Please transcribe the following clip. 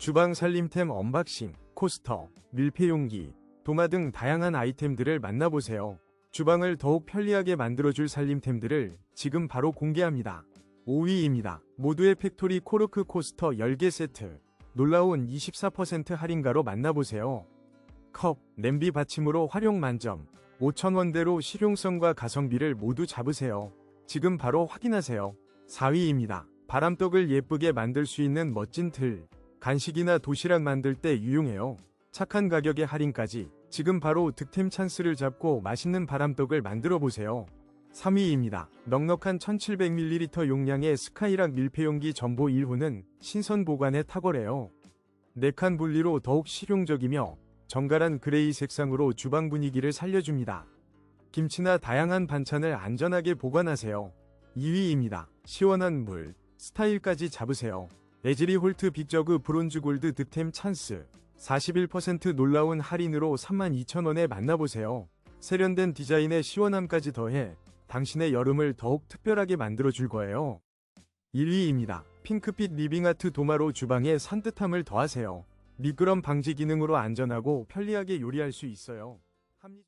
주방 살림템 언박싱, 코스터, 밀폐용기, 도마 등 다양한 아이템들을 만나보세요. 주방을 더욱 편리하게 만들어줄 살림템들을 지금 바로 공개합니다. 5위입니다. 모두의 팩토리 코르크 코스터 10개 세트. 놀라운 24% 할인가로 만나보세요. 컵, 냄비 받침으로 활용 만점. 5,000원대로 실용성과 가성비를 모두 잡으세요. 지금 바로 확인하세요. 4위입니다. 바람떡을 예쁘게 만들 수 있는 멋진 틀. 간식이나 도시락 만들 때 유용해요. 착한 가격에 할인까지. 지금 바로 득템 찬스를 잡고 맛있는 바람떡을 만들어 보세요. 3위입니다. 넉넉한 1700ml 용량의 스카이락 밀폐용기 전보 1호는 신선 보관에 탁월해요. 4칸 분리로 더욱 실용적이며 정갈한 그레이 색상으로 주방 분위기를 살려줍니다. 김치나 다양한 반찬을 안전하게 보관하세요. 2위입니다. 시원한 물, 스타일까지 잡으세요. 에즈리 홀트 빅저그 브론즈 골드 득템 찬스 41% 놀라운 할인으로 32,000원에 만나보세요. 세련된 디자인에 시원함까지 더해 당신의 여름을 더욱 특별하게 만들어줄 거예요. 1위입니다. 핑크빛 리빙아트 도마로 주방에 산뜻함을 더하세요. 미끄럼 방지 기능으로 안전하고 편리하게 요리할 수 있어요. 합리-